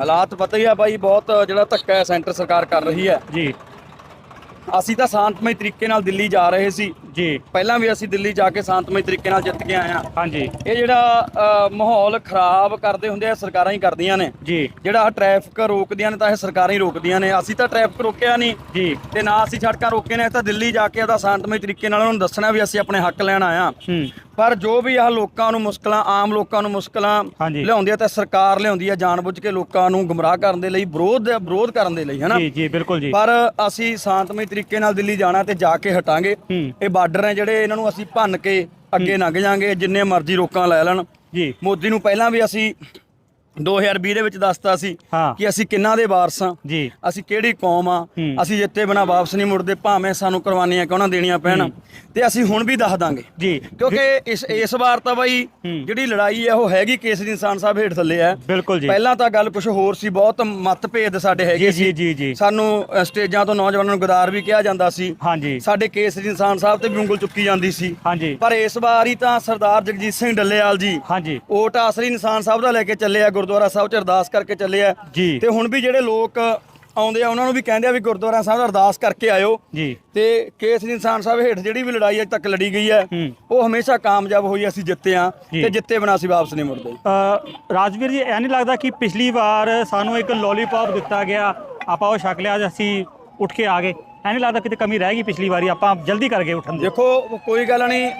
ਹਾਲਾਤ ਪਤਾ ਹੀ ਆ ਬਾਈ ਬਹੁਤ ਜਿਹੜਾ ਧੱਕਾ ਹੈ ਸੈਂਟਰ ਸਰਕਾਰ ਕਰ ਰਹੀ ਹੈ। ਜੀ। ਅਸੀਂ ਤਾਂ ਸ਼ਾਂਤਮਈ ਤਰੀਕੇ ਨਾਲ ਦਿੱਲੀ ਜਾ ਰਹੇ ਸੀ। ਜੀ। ਪਹਿਲਾਂ ਵੀ ਅਸੀਂ ਦਿੱਲੀ ਜਾ ਕੇ ਸ਼ਾਂਤਮਈ ਤਰੀਕੇ ਨਾਲ ਜਿੱਤ ਕੇ ਆਏ ਆ ਹਾਂਜੀ। ਇਹ ਜਿਹੜਾ ਅ, ਮਾਹੌਲ ਖਰਾਬ ਕਰਦੇ ਹੁੰਦੇ ਆ ਸਰਕਾਰਾਂ ਹੀ ਕਰਦੀਆਂ ਨੇ। ਜੀ। ਜਿਹੜਾ ਟ੍ਰੈਫਿਕ ਰੋਕਦੀਆਂ ਨੇ ਤਾਂ ਇਹ ਸਰਕਾਰਾਂ ਹੀ ਰੋਕਦੀਆਂ ਨੇ। ਅਸੀਂ ਤਾਂ ਟ੍ਰੈਫਿਕ ਰੋਕਿਆ ਨਹੀਂ। ਜੀ। ਤੇ ਨਾ ਅਸੀਂ ਸੜਕਾਂ ਰੋਕੇ ਨੇ ਤਾਂ ਦਿੱਲੀ ਜਾ ਕੇ ਉਹਦਾ ਸ਼ਾਂਤਮਈ ਤਰੀਕੇ ਨਾਲ। ਉਹਨਾਂ ਨੂੰ ਦੱਸਣਾ ਵੀ ਅਸੀਂ ਆਪਣੇ ਹੱਕ ਲੈਣ ਆਇਆ ਹੂੰ। ਪਰ ਜੋ ਵੀ ਆ ਲੋਕਾਂ ਨੂੰ ਮੁਸ਼ਕਲਾਂ ਆਮ ਲੋਕਾਂ ਨੂੰ ਮੁਸ਼ਕਲਾਂ ਹਾਂਜੀ। ਲਿਆਉਂਦੀ ਆ ਤਾਂ ਸਰਕਾਰ ਲਿਆਉਂਦੀ ਆ ਜਾਣਬੁੱਝ ਕੇ ਲੋਕਾਂ ਨੂੰ ਗੁੰਮਰਾਹ ਕਰਨ ਦੇ ਲਈ ਵਿਰੋਧ ਵਿਰੋਧ ਕਰਨ ਦੇ ਲਈ ਹੈਨਾ? ਜੀ ਜੀ ਬਿਲਕੁਲ ਜੀ। ਪਰ ਅਸੀਂ ਸ਼ਾਂਤਮਈ ਤਰੀਕੇ ਨਾਲ ਦਿੱਲੀ ਜਾਣਾ ਤੇ ਜਾ ਕੇ ਹਟਾਂਗੇ। ਹੂੰ। ਇਹ ਬਾਰਡਰ ਨੇ ਜਿਹੜੇ ਇਹਨਾਂ ਨੂੰ ਅਸੀਂ ਭੰਨ ਕੇ ਅੱਗੇ ਲੰਘ ਜਾਾਂਗੇ ਜਿੰਨੇ ਮਰਜ਼ੀ ਰੋਕਾਂ ਲੈ ਲੈਣ। ਜੀ। ਮੋਦੀ ਨੂੰ ਪਹਿਲਾਂ ਵੀ ਅਸੀਂ 2020 ਦੇ ਵਿੱਚ ਦੱਸਤਾ ਸੀ ਹਾਂ। ਕਿ ਅਸੀਂ ਕਿੰਨਾਂ ਦੇ ਵਾਰਸ ਹਾਂ। ਜੀ। ਅਸੀਂ ਕਿਹੜੀ ਕੌਮ ਆ ਹੂੰ। ਅਸੀਂ ਜਿੱਤੇ ਬਿਨਾ ਵਾਪਸ ਨਹੀਂ ਮੁੜਦੇ ਭਾਵੇਂ ਸਾਨੂੰ ਕੁਰਬਾਨੀਆਂ ਕਿਉਂ ਨਾ ਦੇਣੀਆਂ ਪੈਣ। ਤੇ ਅਸੀਂ ਹੁਣ ਵੀ ਦੱਸ ਦਾਂਗੇ। ਜੀ। ਕਿਉਂਕਿ ਇਸ ਇਸ ਵਾਰ ਤਾਂ ਬਾਈ। ਜਿਹੜੀ ਲੜਾਈ ਹੈ ਉਹ ਹੈਗੀ ਕੇਸਰੀ ਇਨਸਾਨ ਸਾਹਿਬ ਹੇਠ ਥੱਲੇ ਹੈ। ਬਿਲਕੁਲ ਜੀ। ਪਹਿਲਾਂ ਤਾਂ ਗੱਲ ਕੁਝ ਹੋਰ ਸੀ ਬਹੁਤ ਮਤਭੇਦ ਸਾਡੇ ਹੈਗੇ ਜੀ ਸੀ। ਜੀ ਜੀ। ਸਾਨੂੰ ਅ, ਸਟੇਜਾਂ ਤੋਂ ਨੌਜਵਾਨਾਂ ਨੂੰ ਗਦਾਰ ਵੀ ਕਿਹਾ ਜਾਂਦਾ ਸੀ। ਹਾਂਜੀ। ਸਾਡੇ ਕੇਸਰੀ ਇਨਸਾਨ ਸਾਹਿਬ ਤੇ ਵੀ ਉਂਗਲ ਚੁੱਕੀ ਜਾਂਦੀ ਸੀ। ਹਾਂਜੀ। ਪਰ ਇਸ ਵਾਰ ਹੀ ਤਾਂ ਸਰਦਾਰ ਜਗਜੀਤ ਸਿੰਘ ਡੱਲੇਵਾਲ ਜੀ ਹਾਂਜੀ। ਓਟ ਆਸਰੀ ਇਨਸਾਨ ਸਾਹਿਬ ਦਾ ਲੈ ਕੇ ਚੱਲੇ ਆ ਗੁਰਦੁਆਰਾ ਸਾਹਿਬ ਚ ਅਰਦਾਸ ਕਰਕੇ ਚੱਲੇ ਆ। ਜੀ। ਤੇ ਹੁਣ ਵੀ ਜਿਹੜੇ ਲੋਕ ਆਉਂਦੇ ਆ ਉਹਨਾਂ ਨੂੰ ਵੀ ਕਹਿੰਦੇ ਆ ਵੀ ਗੁਰਦੁਆਰਾ ਸਾਹਿਬ ਅਰਦਾਸ ਕਰਕੇ ਆਇਓ। ਜੀ। ਤੇ ਕੇਸਰੀ ਇਨਸਾਨ ਸਾਹਿਬ ਹੇਠ ਜਿਹੜੀ ਵੀ ਲੜਾਈ ਅਜੇ ਤੱਕ ਲੜੀ ਗਈ ਹੈ ਹੂੰ। ਉਹ ਹਮੇਸ਼ਾ ਕਾਮਯਾਬ ਹੋਈ ਅਸੀਂ ਜਿੱਤੇ ਆ ਜੀ। ਤੇ ਜਿੱਤੇ ਬਿਨਾਂ ਅਸੀਂ ਵਾਪਸ ਨਹੀਂ ਮੁੜਦੇ। ਅ, ਰਾਜਵੀਰ ਜੀ ਐ ਨਹੀਂ ਲੱਗਦਾ ਕਿ ਪਿਛਲੀ ਵਾਰ ਸਾਨੂੰ ਇੱਕ ਲੋਲੀਪੌਪ ਦਿੱਤਾ ਗਿਆ ਆਪਾਂ ਉਹ ਛਕ ਲਿਆ ਅੱਜ ਅਸੀਂ ਉੱਠ ਕੇ ਆ ਗਏ? ਐ ਨਹੀਂ ਲੱਗਦਾ ਕਿਤੇ ਕਮੀ ਰਹਿ ਗਈ ਪਿਛਲੀ ਵਾਰੀ ਆਪਾਂ ਜਲਦੀ ਕਰ ਗਏ ਉੱਠਣ ਦੀ। ਦੇਖੋ ਕੋਈ ਗੱਲ ਨਹੀਂ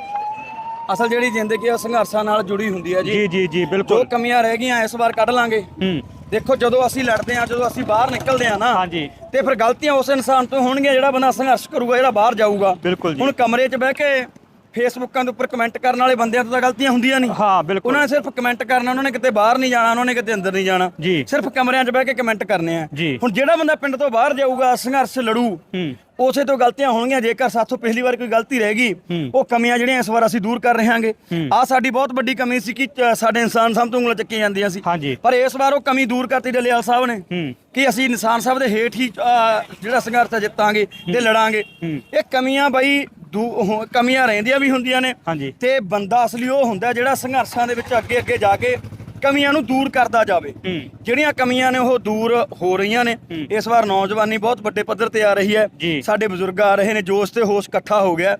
ਅਸਲ ਜਿਹੜੀ ਜ਼ਿੰਦਗੀ ਆ ਸੰਘਰਸ਼ਾਂ ਨਾਲ ਜੁੜੀ ਹੁੰਦੀ ਹੈ ਜੀ। ਜੀ ਜੀ ਜੀ ਜੋ ਬਿਲਕੁਲ। ਕਮੀਆਂ ਰਹਿ ਗਈਆਂ ਇਸ ਵਾਰ ਕੱਢ ਲਾਂਗੇ। ਹੂੰ। ਦੇਖੋ ਜਦੋਂ ਅਸੀਂ ਲੜਦੇ ਆ ਜਦੋਂ ਅਸੀਂ ਬਾਹਰ ਨਿਕਲਦੇ ਆ ਨਾ ਹਾਂਜੀ। ਤੇ ਫਿਰ ਗਲਤੀਆਂ ਉਸ ਇਨਸਾਨ ਤੋਂ ਹੋਣਗੀਆਂ ਜਿਹੜਾ ਬੰਦਾ ਸੰਘਰਸ਼ ਕਰੂਗਾ ਜਿਹੜਾ ਬਾਹਰ ਜਾਊਗਾ। ਬਿਲਕੁਲ ਜੀ। ਹੁਣ ਕਮਰੇ 'ਚ ਬਹਿ ਕੇ ਫੇਸਬੁੱਕਾਂ ਦੇ ਉੱਪਰ ਕਮੈਂਟ ਕਰਨ ਵਾਲੇ ਬੰਦਿਆਂ ਤੋਂ ਤਾਂ ਗਲਤੀਆਂ ਹੁੰਦੀਆਂ ਨਹੀਂ। ਹਾਂ ਬਿਲਕੁਲ। ਉਹਨਾਂ ਨੇ ਸਿਰਫ ਕਮੈਂਟ ਕਰਨਾ ਉਹਨਾਂ ਨੇ ਕਿਤੇ ਬਾਹਰ ਨਹੀਂ ਜਾਣਾ ਉਹਨਾਂ ਨੇ ਕਿਤੇ ਅੰਦਰ ਨਹੀਂ ਜਾਣਾ। ਜੀ। ਸਿਰਫ ਕਮਰਿਆਂ 'ਚ ਬਹਿ ਕੇ ਕਮੈਂਟ ਕਰਨੇ ਆ। ਜੀ। ਹੁਣ ਜਿਹੜਾ ਬੰਦਾ ਪਿੰਡ ਤੋਂ ਬਾਹਰ ਜਾਊਗਾ ਸੰਘਰਸ਼ ਲੜੂ ਉਸੇ ਤੋਂ ਗਲਤੀਆਂ ਹੋਣਗੀਆਂ। ਜੇਕਰ ਸਾਥੋਂ ਪਿਛਲੀ ਵਾਰ ਕੋਈ ਗਲਤੀ ਰਹਿ ਗਈ। ਉਹ ਕਮੀਆਂ ਜਿਹੜੀਆਂ ਇਸ ਵਾਰ ਅਸੀਂ ਦੂਰ ਕਰ ਰਹੇ ਹਾਂਗੇ। ਆ ਸਾਡੀ ਬਹੁਤ ਵੱਡੀ ਕਮੀ ਸੀ ਕਿ ਅ, ਸਾਡੇ ਇਨਸਾਨ ਸਾਹਿਬ ਤੋਂ ਉਂਗਲਾਂ ਚੱਕੀਆਂ ਜਾਂਦੀਆਂ ਸੀ। ਹਾਂਜੀ। ਪਰ ਇਸ ਵਾਰ ਉਹ ਕਮੀ ਦੂਰ ਕਰਤੀ ਡਲਿਆਲ ਸਾਹਿਬ ਨੇ ਕਿ ਅਸੀਂ ਇਨਸਾਨ ਸਾਹਿਬ ਦੇ ਹੇਠ ਹੀ ਅ, ਜਿਹੜਾ ਸੰਘਰਸ਼ ਜਿੱਤਾਂਗੇ ਤੇ ਲੜਾਂਗੇ। ਇਹ ਕਮੀਆਂ ਬਾਈ ਦੂ- ਉਹ ਕਮੀਆਂ ਰਹਿੰਦੀਆਂ ਵੀ ਹੁੰਦੀਆਂ ਨੇ। ਹਾਂਜੀ। ਤੇ ਬੰਦਾ ਅਸਲੀ ਉਹ ਹੁੰਦਾ ਜਿਹੜਾ ਸੰਘਰਸ਼ਾਂ ਦੇ ਵਿੱਚ ਅੱਗੇ ਅੱਗੇ ਜਾ ਕੇ ਕਮੀਆਂ ਨੂੰ ਦੂਰ ਕਰਦਾ ਜਾਵੇ। ਜਿਹੜੀਆਂ ਕਮੀਆਂ ਨੇ ਉਹ ਦੂਰ ਹੋ ਰਹੀਆਂ ਨੇ। ਇਸ ਵਾਰ ਨੌਜਵਾਨੀ ਬਹੁਤ ਵੱਡੇ ਪੱਧਰ ਤੇ ਆ ਰਹੀ ਹੈ। ਸਾਡੇ ਬਜ਼ੁਰਗ ਆ ਰਹੇ ਨੇ ਜੋਸ਼ ਤੇ ਹੋਸ਼ ਇਕੱਠਾ ਹੋ ਗਿਆ।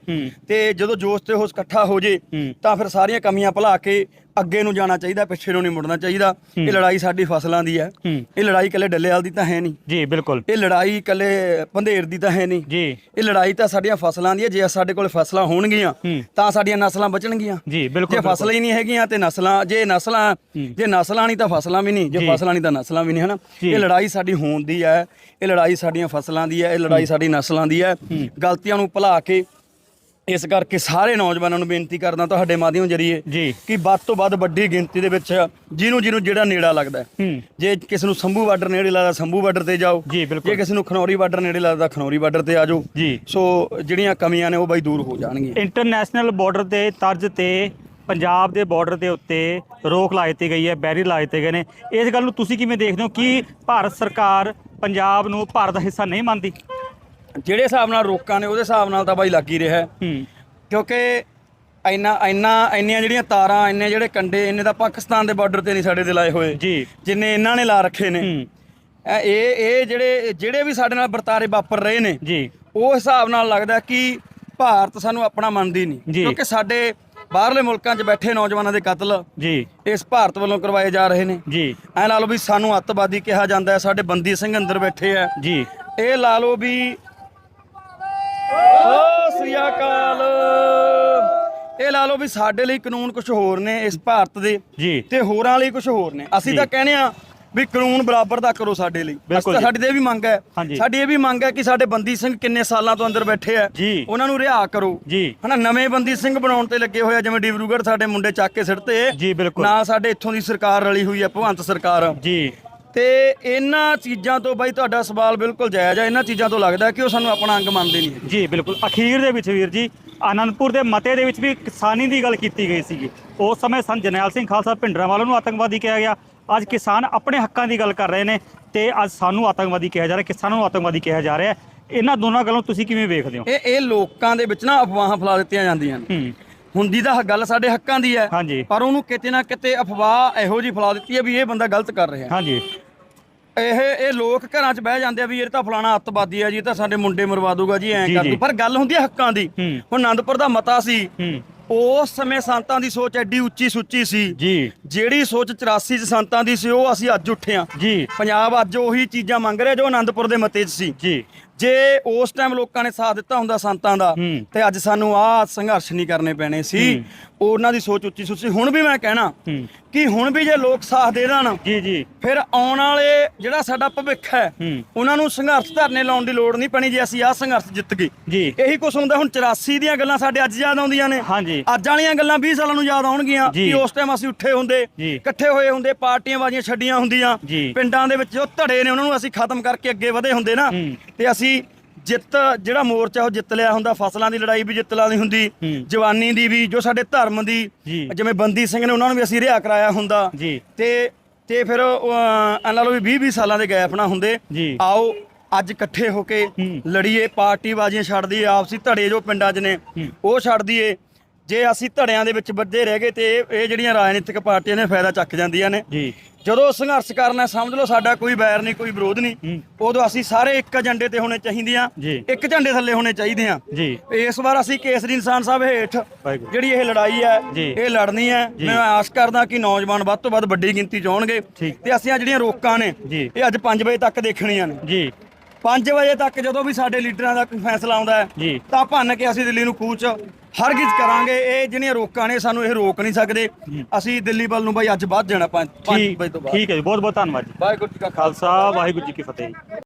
ਤੇ ਜਦੋਂ ਜੋਸ਼ ਤੇ ਹੋਸ਼ ਇਕੱਠਾ ਹੋ ਜੇ ਤਾਂ ਫਿਰ ਸਾਰੀਆਂ ਕਮੀਆਂ ਭੁਲਾ ਕੇ ਅੱਗੇ ਨੂੰ ਜਾਣਾ ਚਾਹੀਦਾ ਪਿੱਛੇ ਨੂੰ ਨਹੀਂ ਮੁੜਨਾ ਚਾਹੀਦਾ। ਇਹ ਲੜਾਈ ਸਾਡੀ ਫਸਲਾਂ ਦੀ ਹੈ। ਇਹ ਲੜਾਈ ਇਕੱਲੇ ਡੱਲੇਵਾਲ ਦੀ ਤਾਂ ਹੈ ਨਹੀਂ। ਜੀ ਬਿਲਕੁਲ। ਇਹ ਲੜਾਈ ਇਕੱਲੇ ਪੰਧੇਰ ਦੀ ਤਾਂ ਹੈ ਨਹੀਂ। ਜੀ। ਇਹ ਲੜਾਈ ਤਾਂ ਸਾਡੀਆਂ ਫਸਲਾਂ ਦੀ ਹੈ। ਜੇ ਸਾਡੇ ਕੋਲ ਫਸਲਾਂ ਹੋਣਗੀਆਂ ਤਾਂ ਸਾਡੀਆਂ ਨਸਲਾਂ ਬਚਣਗੀਆਂ। ਜੀ ਜੇ ਬਿਲਕੁਲ। ਫਸਲਾਂ ਹੀ ਨਹੀਂ ਹੈਗੀਆਂ ਤੇ ਨਸਲਾਂ ਜੇ ਨਸਲਾਂ। ਜੇ ਨਸਲਾਂ ਨਹੀਂ ਤਾਂ ਫਸਲਾਂ ਵੀ ਨਹੀਂ। ਜੇ ਜੀ। ਫਸਲਾਂ ਨਹੀਂ ਤਾਂ ਨਸਲਾਂ ਵੀ ਨਹੀਂ ਹਨਾ? ਜੀ। ਇਹ ਲੜਾਈ ਸਾਡੀ ਹੋਣ ਦੀ ਹੈ। ਇਹ ਲੜਾਈ ਸਾਡੀਆਂ ਫਸਲਾਂ ਦੀ ਹੈ। ਇਹ ਲੜਾਈ ਸਾਡੀ ਨਸਲਾਂ ਦੀ ਹੂੰ। ਗਲਤੀਆਂ ਨੂੰ ਭੁਲਾ ਕੇ ਇਸ ਕਰਕੇ ਸਾਰੇ ਨੌਜਵਾਨਾਂ ਨੂੰ ਬੇਨਤੀ ਕਰਦਾ ਤੁਹਾਡੇ ਮਾਧਿਅਮ ਜਰੀਏ ਜੀ। ਕਿ ਵੱਧ ਤੋਂ ਵੱਧ ਵੱਡੀ ਗਿਣਤੀ ਦੇ ਵਿੱਚ ਜਿਹਨੂੰ ਜਿਹਨੂੰ ਜਿਹੜਾ ਨੇੜਾ ਲੱਗਦਾ ਹੈ। ਹੂੰ। ਜੇ ਕਿਸੇ ਨੂੰ ਸੰਭੂ ਬਾਰਡਰ ਨੇੜੇ ਲੱਗਦਾ ਸੰਭੂ ਬਾਰਡਰ ਤੇ ਜਾਓ। ਜੀ ਜੇ ਬਿਲਕੁਲ ਕਿਸੇ ਨੂੰ ਖਨੌਰੀ ਬਾਰਡਰ ਨੇੜੇ ਲੱਗਦਾ ਖਨੌਰੀ ਬਾਰਡਰ ਤੇ ਆ ਜਾਓ। ਜੀ। ਸੋ ਜਿਹੜੀਆਂ ਕਮੀਆਂ ਨੇ ਉਹ ਬਾਈ ਦੂਰ ਹੋ ਜਾਣਗੀਆਂ। ਇੰਟਰਨੈਸ਼ਨਲ ਬਾਰਡਰ ਦੇ ਤਰਜ਼ ਤੇ ਪੰਜਾਬ ਦੇ ਬਾਰਡਰ ਦੇ ਉੱਤੇ ਰੋਕ ਲਾ ਦਿੱਤੀ ਗਈ ਹੈ ਬੈਰੀ ਲਾ ਦਿੱਤੇ ਗਏ ਨੇ। ਇਸ ਗੱਲ ਨੂੰ ਤੁਸੀਂ ਕਿਵੇਂ ਦੇਖਦੇ ਹੋ? ਕਿ ਭਾਰਤ ਸਰਕਾਰ ਪੰਜਾਬ ਨੂੰ ਭਾਰਤ ਦਾ ਹਿੱਸਾ ਨਹੀਂ ਮੰਨਦੀ? ਜਿਹੜੇ ਹਿਸਾਬ ਨਾਲ ਰੋਕਾਂ ਨੇ ਉਹਦੇ ਹਿਸਾਬ ਨਾਲ ਤਾਂ ਬਾਈ ਲੱਗ ਹੀ ਰਿਹਾ। ਹੈ। ਕਿਉਂਕਿ ਇੰਨਾ ਇੰਨਾ ਇੰਨੀਆਂ ਜਿਹੜੀਆਂ ਤਾਰਾਂ ਇੰਨੇ ਜਿਹੜੇ ਕੰਡੇ ਇੰਨੇ ਤਾਂ ਪਾਕਿਸਤਾਨ ਦੇ ਬਾਰਡਰ ਤੇ ਨਹੀਂ ਸਾਡੇ ਦੇ ਲਾਏ ਹੋਏ। ਜੀ। ਜਿੰਨੇ ਇਹਨਾਂ ਨੇ ਲਾ ਰੱਖੇ ਨੇ। ਇਹ ਇਹ ਜਿਹੜੇ ਜਿਹੜੇ ਵੀ ਸਾਡੇ ਨਾਲ ਵਰਤਾਰੇ ਵਾਪਰ ਰਹੇ ਨੇ ਜੀ। ਉਹ ਹਿਸਾਬ ਨਾਲ ਲੱਗਦਾ ਕਿ ਭਾਰਤ ਸਾਨੂੰ ਆਪਣਾ ਮੰਨਦੀ ਨਹੀਂ। ਕਿਉਂਕਿ ਸਾਡੇ ਬਾਹਰਲੇ ਮੁਲਕਾਂ 'ਚ ਬੈਠੇ ਨੌਜਵਾਨਾਂ ਦੇ ਕਤਲ ਜੀ। ਇਸ ਭਾਰਤ ਵੱਲੋਂ ਕਰਵਾਏ ਜਾ ਰਹੇ ਨੇ। ਜੀ। ਐ ਲਾ ਲਓ ਵੀ ਸਾਨੂੰ ਅੱਤਵਾਦੀ ਕਿਹਾ ਜਾਂਦਾ ਹੈ ਸਾਡੇ ਬੰਦੀ ਸਿੰਘ ਅੰਦਰ ਬੈਠੇ ਆ। ਜੀ। ਇਹ ਲਾ ਲਓ ਵੀ ਸ੍ਰੀ ਅਕਾਲ। ਇਹ ਲਾ ਲਓ ਵੀ ਸਾਡੇ ਲਈ ਕਾਨੂੰਨ ਕੁਝ ਹੋਰ ਨੇ ਇਸ ਭਾਰਤ ਦੇ ਜੀ। ਤੇ ਹੋਰਾਂ ਲਈ ਕੁਝ ਹੋਰ ਨੇ। ਅਸੀਂ। ਤਾਂ ਕਹਿੰਦੇ ਆ ਵੀ ਕਾਨੂੰਨ ਬਰਾਬਰ ਦਾ ਕਰੋ ਸਾਡੇ ਲਈ। ਬਿਲਕੁਲ। ਸਾਡੀ ਤੇ ਇਹ ਵੀ ਮੰਗ ਹੈ। ਸਾਡੀ ਇਹ ਵੀ ਮੰਗ ਹੈ ਕਿ ਸਾਡੇ ਬੰਦੀ ਸਿੰਘ ਕਿੰਨੇ ਸਾਲਾਂ ਤੋਂ ਅੰਦਰ ਬੈਠੇ ਆ ਉਹਨਾਂ ਨੂੰ ਰਿਹਾ ਕਰੋ। ਜੀ। ਹਨਾ ਨਵੇਂ ਬੰਦੀ ਸਿੰਘ ਬਣਾਉਣ ਤੇ ਲੱਗੇ ਹੋਏ ਆ ਜਿਵੇਂ ਡਿਬਰੂਗੜ੍ਹ ਸਾਡੇ ਮੁੰਡੇ ਚੱਕ ਕੇ ਜੀ ਬਿਲਕੁਲ। ਨਾ ਸਾਡੇ ਇੱਥੋਂ ਦੀ ਸਰਕਾਰ ਰਲੀ ਹੋਈ ਹੈ ਭਗਵੰਤ ਸਰਕਾਰ। ਜੀ। ਤੇ ਇਹਨਾਂ ਚੀਜ਼ਾਂ ਤੋਂ ਬਾਈ ਤੁਹਾਡਾ ਸਵਾਲ ਬਿਲਕੁਲ ਜਾਇਜ਼ ਹੈ ਇਹਨਾਂ ਚੀਜ਼ਾਂ ਤੋਂ ਲੱਗਦਾ ਕਿ ਉਹ ਸਾਨੂੰ ਆਪਣਾ ਅੰਗ ਮੰਨਦੇ ਨਹੀਂ ਹੈਗੇ। ਜੀ ਬਿਲਕੁਲ। ਅਖੀਰ ਦੇ ਵਿੱਚ ਵੀਰ ਜੀ ਆਨੰਦਪੁਰ ਦੇ ਮਤੇ ਦੇ ਵਿੱਚ ਵੀ ਕਿਸਾਨੀ ਦੀ ਗੱਲ ਕੀਤੀ ਗਈ ਸੀਗੀ। ਉਸ ਸਮੇਂ ਸੰਤ ਜਰਨੈਲ ਸਿੰਘ ਖਾਲਸਾ ਭਿੰਡਰਾਂ ਨੂੰ ਆਤੰਕਵਾਦੀ ਕਿਹਾ ਗਿਆ। ਅੱਜ ਕਿਸਾਨ ਆਪਣੇ ਹੱਕਾਂ ਦੀ ਗੱਲ ਕਰ ਰਹੇ ਨੇ ਤੇ ਅੱਜ ਸਾਨੂੰ ਆਤੰਕਵਾਦੀ ਕਿਹਾ ਜਾ ਰਿਹਾ ਕਿਸਾਨਾਂ ਨੂੰ ਆਤੰਕਵਾਦੀ ਕਿਹਾ ਜਾ ਰਿਹਾ। ਇਹਨਾਂ ਦੋਨਾਂ ਗੱਲਾਂ ਤੁਸੀਂ ਕਿਵੇਂ ਵੇਖਦੇ ਹੋ? ਇਹ ਇਹ ਲੋਕਾਂ ਦੇ ਵਿੱਚ ਨਾ ਅਫਵਾਹਾਂ ਫੈਲਾ ਦਿੱਤੀਆਂ ਜਾਂਦੀਆਂ ਨੇ। ਹੂੰ। ਹੁੰਦੀ ਤਾਂ ਗੱਲ ਸਾਡੇ ਹੱਕਾਂ ਦੀ ਹੈ ਹਾਂਜੀ। ਪਰ ਉਹਨੂੰ ਕਿਤੇ ਨਾ ਕਿਤੇ ਅਫਵਾਹ ਇਹੋ ਜੀ ਫੈਲਾ ਦਿੱਤੀ ਹੈ ਵੀ ਇਹ ਬੰਦਾ ਗਲਤ ਕਰ ਰਿਹਾ ਹਾਂਜੀ। ਇਹ ਇਹ ਲੋਕ ਘਰਾਂ 'ਚ ਬਹਿ ਜਾਂਦੇ ਆ ਵੀ ਇਹ ਤਾਂ ਫਲਾਣਾ ਅੱਤਵਾਦੀ ਆ ਜੀ ਇਹ ਤਾਂ ਸਾਡੇ ਮੁੰਡੇ ਮਰਵਾ ਦੂਗਾ ਜੀ ਐਂ ਜੀ, ਕਰ ਜੀ। ਪਰ ਗੱਲ ਹੁੰਦੀ ਹੈ ਹੱਕਾਂ ਦੀ। ਹੂੰ। ਹੁਣ ਆਨੰਦਪੁਰ ਦਾ ਮਤਾ ਸੀ ਹੂੰ। ਉਸ ਸਮੇਂ ਸੰਤਾਂ ਦੀ ਸੋਚ ਐਡੀ ਉੱਚੀ ਸੁੱਚੀ ਸੀ। ਜੀ। ਜਿਹੜੀ ਸੋਚ 84 ਚ ਸੰਤਾਂ ਦੀ ਸੀ ਉਹ ਅਸੀਂ ਅੱਜ ਉੱਠੇ ਆ। ਜੀ। ਪੰਜਾਬ ਅੱਜ ਉਹੀ ਚੀਜ਼ਾਂ ਮੰਗ ਰਿਹਾ ਜੋ ਆਨੰਦਪੁਰ ਦੇ ਮਤੇ 'ਚ ਸੀ। ਜੀ। ਜੇ ਉਸ ਟਾਈਮ ਲੋਕਾਂ ਨੇ ਸਾਥ ਦਿੱਤਾ ਹੁੰਦਾ ਸੰਤਾਂ ਦਾ। ਤੇ ਅੱਜ ਸਾਨੂੰ ਆਹ ਸੰਘਰਸ਼ ਨਹੀਂ ਕਰਨੇ ਪੈਣੇ ਸੀ ਉਹਨਾਂ ਦੀ ਸੋਚ ਉੱਚੀ ਸੁੱਚੀ ਹੁਣ ਵੀ ਮੈਂ ਕਹਿਣਾ ਕਿ ਹੁਣ ਵੀ ਜੇ ਲੋਕ ਸਾਥ ਦੇ ਦੇਣ ਜੀ ਜੀ ਫਿਰ ਆਉਣ ਵਾਲੇ ਜਿਹੜਾ ਸਾਡਾ ਭਵਿੱਖ ਹੈ। ਉਹਨਾਂ ਨੂੰ ਸੰਘਰਸ਼ ਧਰਨੇ ਲਾਉਣ ਦੀ ਲੋੜ ਨਹੀਂ ਪੈਣੀ ਜੇ ਅਸੀਂ ਆਹ ਸੰਘਰਸ਼ ਜਿੱਤ ਗਏ ਜੀ ਇਹੀ ਕੁਛ ਹੁੰਦਾ ਹੁਣ 84 ਦੀਆਂ ਗੱਲਾਂ ਸਾਡੇ ਅੱਜ ਯਾਦ ਆਉਂਦੀਆਂ ਨੇ ਹਾਂਜੀ ਅੱਜ ਵਾਲੀਆਂ ਗੱਲਾਂ 20 ਸਾਲਾਂ ਨੂੰ ਯਾਦ ਆਉਣਗੀਆਂ। ਕਿ ਉਸ ਟਾਈਮ ਅਸੀਂ ਉੱਠੇ ਹੁੰਦੇ। ਇਕੱਠੇ ਹੋਏ ਹੁੰਦੇ ਪਾਰਟੀਆਂ ਬਾਜ਼ੀਆਂ ਛੱਡੀਆਂ ਹੁੰਦੀਆਂ। ਪਿੰਡਾਂ ਦੇ ਵਿੱਚ ਜੋ ਧੜੇ ਨੇ ਉਹਨਾਂ ਨੂੰ ਅਸੀਂ ਖਤਮ ਕਰਕੇ ਅੱਗੇ ਵਧੇ ਹੁੰਦੇ ਨਾ। ਤੇ ਅਸੀਂ ਜਿੱਤ ਜਿਹੜਾ ਮੋਰਚਾ ਉਹ ਜਿੱਤ ਲਿਆ ਹੁੰਦਾ ਫਸਲਾਂ ਦੀ ਲੜਾਈ ਵੀ ਜਿੱਤ ਲਾਣੀ ਹੁੰਦੀ। ਜਵਾਨੀ ਦੀ ਵੀ ਜੋ ਸਾਡੇ ਧਰਮ ਦੀ। ਜਿਵੇਂ ਬੰਦੀ ਸਿੰਘ ਨੇ ਉਹਨਾਂ ਨੂੰ ਵੀ ਅਸੀਂ ਰਿਹਾ ਕਰਾਇਆ ਹੁੰਦਾ ਤੇ ਤੇ ਫਿਰ ਐ ਲਾ ਲਓ ਵੀ 20 20 ਸਾਲਾਂ ਦੇ ਗੈਪ ਨਾ ਹੁੰਦੇ। ਆਓ ਅੱਜ ਇਕੱਠੇ ਹੋ ਕੇ। ਲੜੀਏ ਪਾਰਟੀ ਬਾਜ਼ੀਆਂ ਛੱਡ ਦਈਏ ਆਪਸੀ ਧੜੇ ਜੋ ਪਿੰਡਾਂ 'ਚ ਨੇ। ਉਹ ਛੱਡ ਦਈਏ ਜੇ ਅਸੀਂ ਧੜਿਆਂ ਦੇ ਵਿੱਚ ਵੱਧੇ ਰਹਿ ਗਏ ਤੇ ਇਹ ਜਿਹੜੀਆਂ ਰਾਜਨੀਤਿਕ ਪਾਰਟੀਆਂ ਨੇ ਫਾਇਦਾ ਚੱਕ ਜਾਂਦੀਆਂ ਨੇ ਜੀ ਜਦੋਂ ਸੰਘਰਸ਼ ਕਰਨਾ ਸਮਝ ਲਓ ਸਾਡਾ ਕੋਈ ਬੈਰ ਨਹੀਂ ਕੋਈ ਵਿਰੋਧ ਨਹੀਂ। ਉਦੋਂ ਅਸੀਂ ਸਾਰੇ ਇੱਕ ਏਜੰਡੇ ਤੇ ਹੋਣੇ ਚਾਹੀਦੀਆਂ ਜੀ। ਇੱਕ ਝੰਡੇ ਥੱਲੇ ਹੋਣੇ ਚਾਹੀਦੇ ਆ ਜੀ ਇਸ ਵਾਰ ਅਸੀਂ ਕੇਸਰੀ ਇਨਸਾਨ ਸਾਹਿਬ ਹੇਠ। ਜਿਹੜੀ ਇਹ ਲੜਾਈ ਹੈ। ਇਹ ਲੜਨੀ ਹੈ। ਮੈਂ ਆਸ ਕਰਦਾ ਕਿ ਨੌਜਵਾਨ ਵੱਧ ਤੋਂ ਵੱਧ ਵੱਡੀ ਗਿਣਤੀ 'ਚ ਆਉਣਗੇ। ਤੇ ਅਸੀਂ ਆ ਜਿਹੜੀਆਂ ਰੋਕਾਂ ਨੇ। ਇਹ ਅੱਜ 5 ਵਜੇ ਤੱਕ ਦੇਖਣੀਆਂ ਨੇ ਜੀ 5 ਵਜੇ ਤੱਕ ਜਦੋਂ ਵੀ ਸਾਡੇ ਲੀਡਰਾਂ ਦਾ ਕੋਈ ਫੈਸਲਾ ਆਉਂਦਾ ਹੈ। ਤਾਂ ਭੰਨ ਕੇ ਅਸੀਂ ਦਿੱਲੀ ਨੂੰ ਕੂਚ ਹਰਗਿਜ਼ ਕਰਾਂਗੇ। ਇਹ ਜਿਹੜੀਆਂ ਰੋਕਾਂ ਨੇ ਸਾਨੂੰ ਇਹ ਰੋਕ ਨਹੀਂ ਸਕਦੇ। ਅਸੀਂ ਦਿੱਲੀ ਵੱਲ ਨੂੰ ਬਾਈ ਅੱਜ ਵੱਧ ਜਾਣਾ 5 ਠੀਕ ਵਜੇ ਤੋਂ ਬਾਅਦ। ਠੀਕ ਹੈ ਜੀ ਬਹੁਤ ਬਹੁਤ ਧੰਨਵਾਦ ਜੀ। ਵਾਹਿਗੁਰੂ ਜੀ ਕਾ ਖਾਲਸਾ। ਵਾਹਿਗੁਰੂ ਜੀ ਕੀ ਫਤਿਹ।